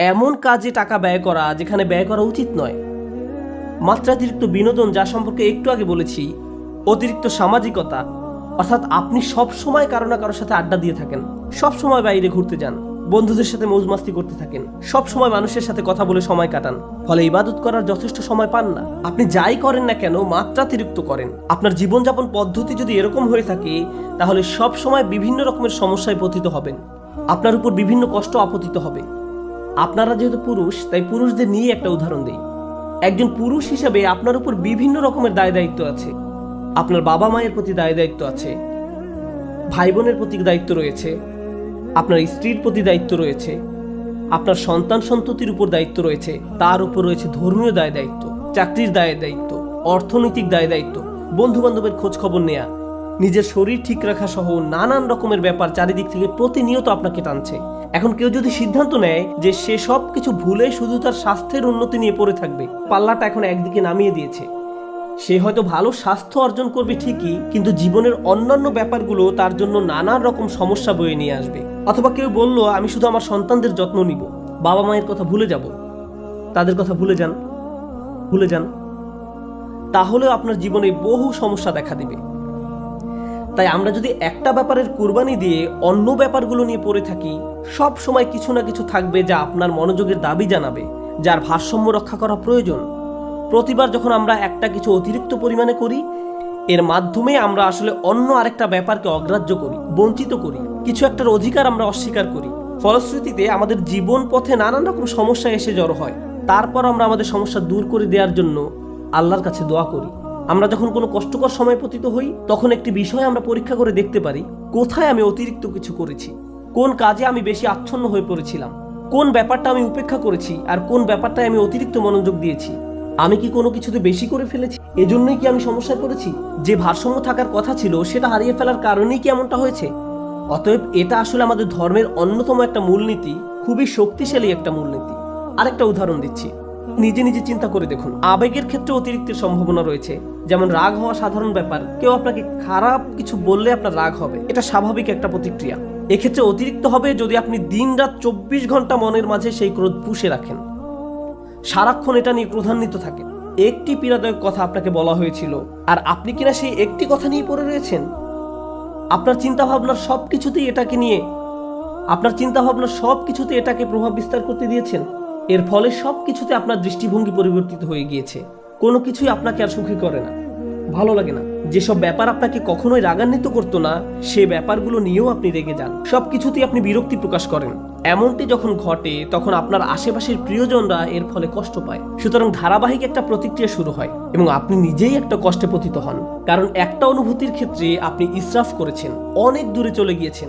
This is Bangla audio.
এমন কাজে টাকা ব্যয় করা যেখানে ব্যয় করা উচিত নয়। মাত্রাতিরিক্ত বিনোদন যা সম্পর্কে একটু আগে বলেছি, অতিরিক্ত সামাজিকতা, অর্থাৎ আপনি সব সময় কারও না কারোর সাথে আড্ডা দিয়ে থাকেন, সব সময় বাইরে ঘুরতে যান, বন্ধুদের সাথে মৌজমাস্তি করতে থাকেন, সব সময় মানুষের সাথে কথা বলে সময় কাটান, ফলে ইবাদত করার যথেষ্ট সময় পান না। আপনি যাই করেন না কেন, মাত্রাতিরিক্ত করেন। আপনার জীবনযাপন পদ্ধতি যদি এরকম হয়ে থাকে, তাহলে সব সময় বিভিন্ন রকমের সমস্যায় পতিত হবেন। আপনার উপর বিভিন্ন কষ্ট আপতিত হবে। আপনারা যেহেতু পুরুষ, তাই পুরুষদের নিয়ে একটা উদাহরণ দিই। একজন পুরুষ হিসাবে আপনার উপর বিভিন্ন রকমের দায় দায়িত্ব আছে। আপনার বাবা মায়ের প্রতি দায় দায়িত্ব আছে। ভাই বোনের প্রতি দায়িত্ব রয়েছে। আপনার স্ত্রীর প্রতি দায়িত্ব রয়েছে। আপনার সন্তান সন্ততির উপর দায়িত্ব রয়েছে। তার উপর রয়েছে ধর্মীয় দায় দায়িত্ব, চাকরির দায় দায়িত্ব, অর্থনৈতিক দায় দায়িত্ব বন্ধু বান্ধবের খোঁজ খবর নেয়া, নিজের শরীর ঠিক রাখা সহ নানান রকমের ব্যাপার চারিদিক থেকে প্রতিনিয়ত আপনাকে টানছে। এখন কেউ যদি সিদ্ধান্ত নেয় যে সে সব কিছু ভুলে শুধু তার স্বাস্থ্যের উন্নতি নিয়ে পড়ে থাকবে, পাল্লাটা এখন একদিকে নামিয়ে দিয়েছে। সে হয়তো ভালো স্বাস্থ্য অর্জন করবে ঠিকই, কিন্তু জীবনের অন্যান্য ব্যাপারগুলো তার জন্য নানান রকম সমস্যা বয়ে নিয়ে আসবে। অথবা কেউ বলল, আমি শুধু আমার সন্তানদের যত্ন নিব, বাবা মায়ের কথা ভুলে যাব। তাদের কথা ভুলে যান ভুলে যান। তাহলেও আপনার জীবনে বহু সমস্যা দেখা দিবে। তাই আমরা যদি একটা ব্যাপারের কুরবানি দিয়ে অন্য ব্যাপারগুলো নিয়ে পড়ে থাকি, সব সময় কিছু না কিছু থাকবে যা আপনার মনোযোগের দাবি জানাবে, যার ভারসাম্য রক্ষা করা প্রয়োজন। প্রতিবার যখন আমরা একটা কিছু অতিরিক্ত পরিমাণে করি, এর মাধ্যমে আমরা আসলে অন্য আরেকটা ব্যাপারকে অগ্রাহ্য করি, বঞ্চিত করি, কিছু একটার অধিকার আমরা অস্বীকার করি। ফলশ্রুতিতে আমাদের জীবন পথে নানান রকম সমস্যা এসে জড়ো হয়। তারপর আমরা আমাদের সমস্যা দূর করে দেওয়ার জন্য আল্লাহর কাছে দোয়া করি। আমরা যখন কোনো কষ্টকর সময় পতিত হই, তখন একটি বিষয় আমরা পরীক্ষা করে দেখতে পারি, কোথায় আমি অতিরিক্ত কিছু করেছি? কোন কাজে আমি বেশি আচ্ছন্ন হয়ে পড়েছিলাম? কোন ব্যাপারটা আমি উপেক্ষা করেছি? আর কোন ব্যাপারটায় আমি অতিরিক্ত মনোযোগ দিয়েছি? আমি কি কোনো কিছুতে বেশি করে ফেলেছি? এজন্যই কি আমি সমস্যায় পড়েছি? যে ভারসাম্য থাকার কথা ছিল, সেটা হারিয়ে ফেলার কারণেই কি এমনটা হয়েছে? অতএব এটা আসলে আমাদের ধর্মের অন্যতম একটা মূলনীতি, খুবই শক্তিশালী একটা মূলনীতি। আরেকটা উদাহরণ দিচ্ছি। নিজে নিজে চিন্তা করে দেখুন। আবেগের ক্ষেত্রে অতিরিক্তের সম্ভাবনা রয়েছে। যেমন রাগ হওয়া সাধারণ ব্যাপার। কেউ আপনাকে খারাপ কিছু বললে আপনার রাগ হবে। এটা স্বাভাবিক একটা প্রতিক্রিয়া। এক্ষেত্রে অতিরিক্ত হবে যদি আপনি দিন রাত চব্বিশ ঘণ্টা মনের মাঝে সেই ক্রোধ পুষে রাখেন। সারাক্ষণ এটা নিয়ে ক্রোধান্বিত থাকে একটি পীড়াদায়ক কথা আপনাকে বলা হয়েছিল। আর আপনি কিনা সেই একটি কথা নিয়ে পড়ে রয়েছেন? আপনার চিন্তা ভাবনার সব কিছুতেই এটাকে নিয়ে আপনার চিন্তা ভাবনার সব কিছুতে এটাকে প্রভাব বিস্তার করতে দিয়েছেন? এর ফলে সব কিছুতে আপনার দৃষ্টিভঙ্গি পরিবর্তিত হয়ে গিয়েছে। কোনো কিছুই আপনাকে আর সুখী করে না। ভালো লাগে না। যেসব ব্যাপার আপনাকে কখনোই রাগান্বিত করতো না, সে ব্যাপারগুলো নিয়েও আপনি রেগে যান। সব কিছুতেই আপনি বিরক্তি প্রকাশ করেন। এমনটি যখন ঘটে, তখন আপনার আশেপাশের প্রিয়জনরা এর ফলে কষ্ট পায়। সুতরাং ধারাবাহিক একটা প্রতিক্রিয়া শুরু হয় এবং আপনি নিজেই একটা কষ্টে পতিত হন। কারণ একটা অনুভূতির ক্ষেত্রে আপনি ইসরাফ করেছেন। অনেক দূরে চলে গিয়েছেন।